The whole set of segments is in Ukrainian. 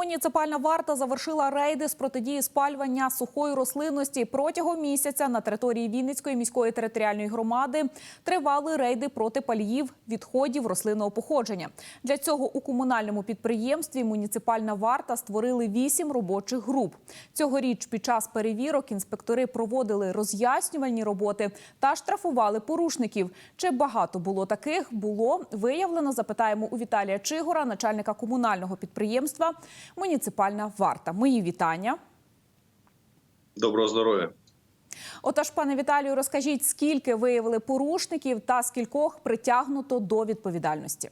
Муніципальна варта завершила рейди з протидії спалювання сухої рослинності. Протягом місяця на території Вінницької міської територіальної громади тривали рейди проти паліїв відходів рослинного походження. Для цього у комунальному підприємстві муніципальна варта створили вісім робочих груп. Цьогоріч під час перевірок інспектори проводили роз'яснювальні роботи та штрафували порушників. Чи багато було таких? Було виявлено. Запитаємо у Віталія Чигора, начальника комунального підприємства Муніципальна варта. Мої вітання. Доброго здоров'я. Отож, пане Віталію, розкажіть, скільки виявили порушників та скількох притягнуто до відповідальності.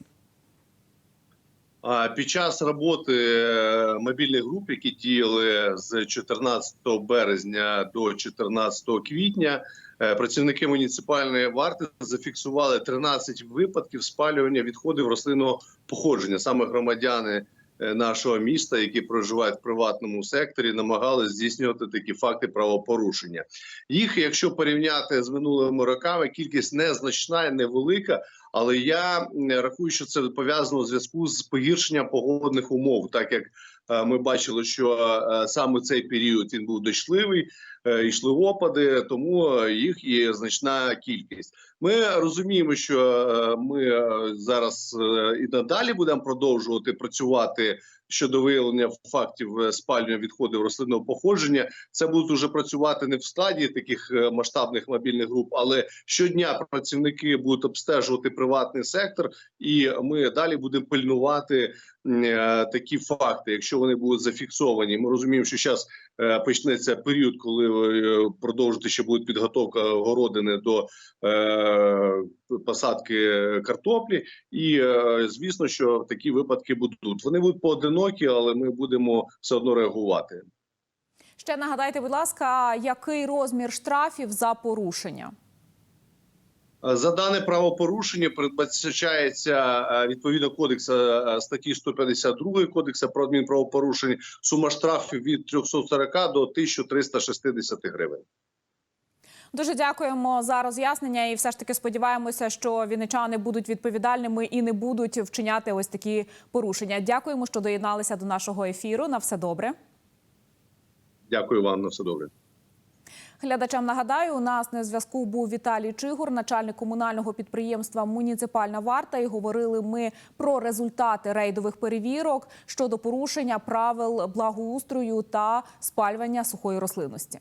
Під час роботи е, мобільних груп, які діяли з 14 березня до 14 квітня, е, працівники муніципальної варти зафіксували 13 випадків спалювання відходів рослинного походження. Саме громадяни нашого міста, які проживають в приватному секторі, намагалися здійснювати такі факти правопорушення. Їх, якщо порівняти з минулими роками, кількість незначна і невелика. Але я рахую, що це пов'язано в зв'язку з погіршенням погодних умов, так як е, ми бачили, що е, саме цей період він був дощливий, е, йшли опади, тому їх є значна кількість. Ми розуміємо, що ми зараз і надалі будемо продовжувати працювати щодо виявлення фактів е, спалювання відходів рослинного походження. Це будуть уже працювати не в стадії таких е, масштабних мобільних груп, але щодня працівники будуть обстежувати приватний сектор, і ми далі будемо пильнувати е, такі факти, якщо вони будуть зафіксовані. Ми розуміємо, що зараз почнеться період, коли продовжити ще буде підготовка городини до посадки картоплі, і звісно, що такі випадки будуть. Вони будуть поодинокі, але ми будемо все одно реагувати. Ще нагадайте, будь ласка, який розмір штрафів за порушення? За дане правопорушення передбачається е, відповідно кодексу е, статті 152 кодексу про адмінправопорушення сума штрафів від 340 до 1360 гривень. Дуже дякуємо за роз'яснення, і все ж таки сподіваємося, що вінничани будуть відповідальними і не будуть вчиняти ось такі порушення. Дякуємо, що доєдналися до нашого ефіру. На все добре. Дякую вам на все добре. Глядачам нагадаю, у нас на зв'язку був Віталій Чигур, начальник комунального підприємства Муніципальна варта. І говорили ми про результати рейдових перевірок щодо порушення правил благоустрою та спалювання сухої рослинності.